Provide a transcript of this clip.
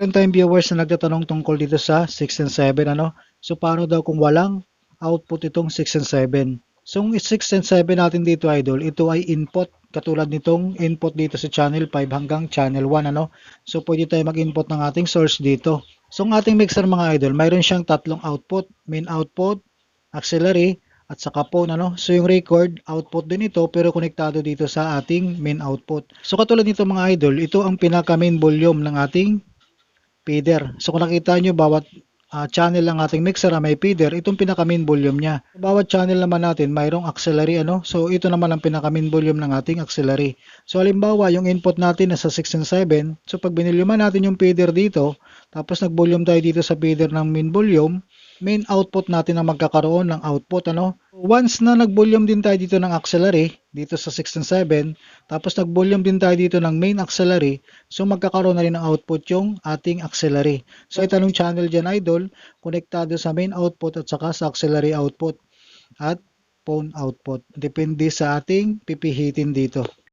Meron tayong viewers na nagtatanong tungkol dito sa 6 and 7 ano. So paano daw kung walang output itong 6 and 7? So yung 6 and 7 natin dito idol, ito ay input katulad nitong input dito sa channel 5 hanggang channel 1 ano. So pwede tayo mag-input ng ating source dito. So ang ating mixer mga idol, mayroon siyang tatlong output, main output, auxiliary, at saka phone ano. So yung record, output din ito pero konektado dito sa ating main output. So katulad nito mga idol, ito ang pinaka main volume ng ating feeder. So kung nakita nyo bawat ah, channel ng ating mixer na may feeder, itong pinaka main volume niya. Bawat channel naman natin mayroong auxiliary ano. So ito naman ang pinaka main volume ng ating auxiliary. So halimbawa yung input natin nasa 6 and 7. So pag binilyuman natin yung feeder dito, tapos nag-volume tayo dito sa feeder ng main volume, main output natin ang magkakaroon ng output ano. Once na nag-volume din tayo dito ng auxiliary dito sa 6 and 7, tapos nag-volume din tayo dito ng main auxiliary, so magkakaroon na rin ng output yung ating auxiliary. So ito nung channel dyan idol, konektado sa main output at saka sa auxiliary output at phone output. Depende sa ating pipihitin dito.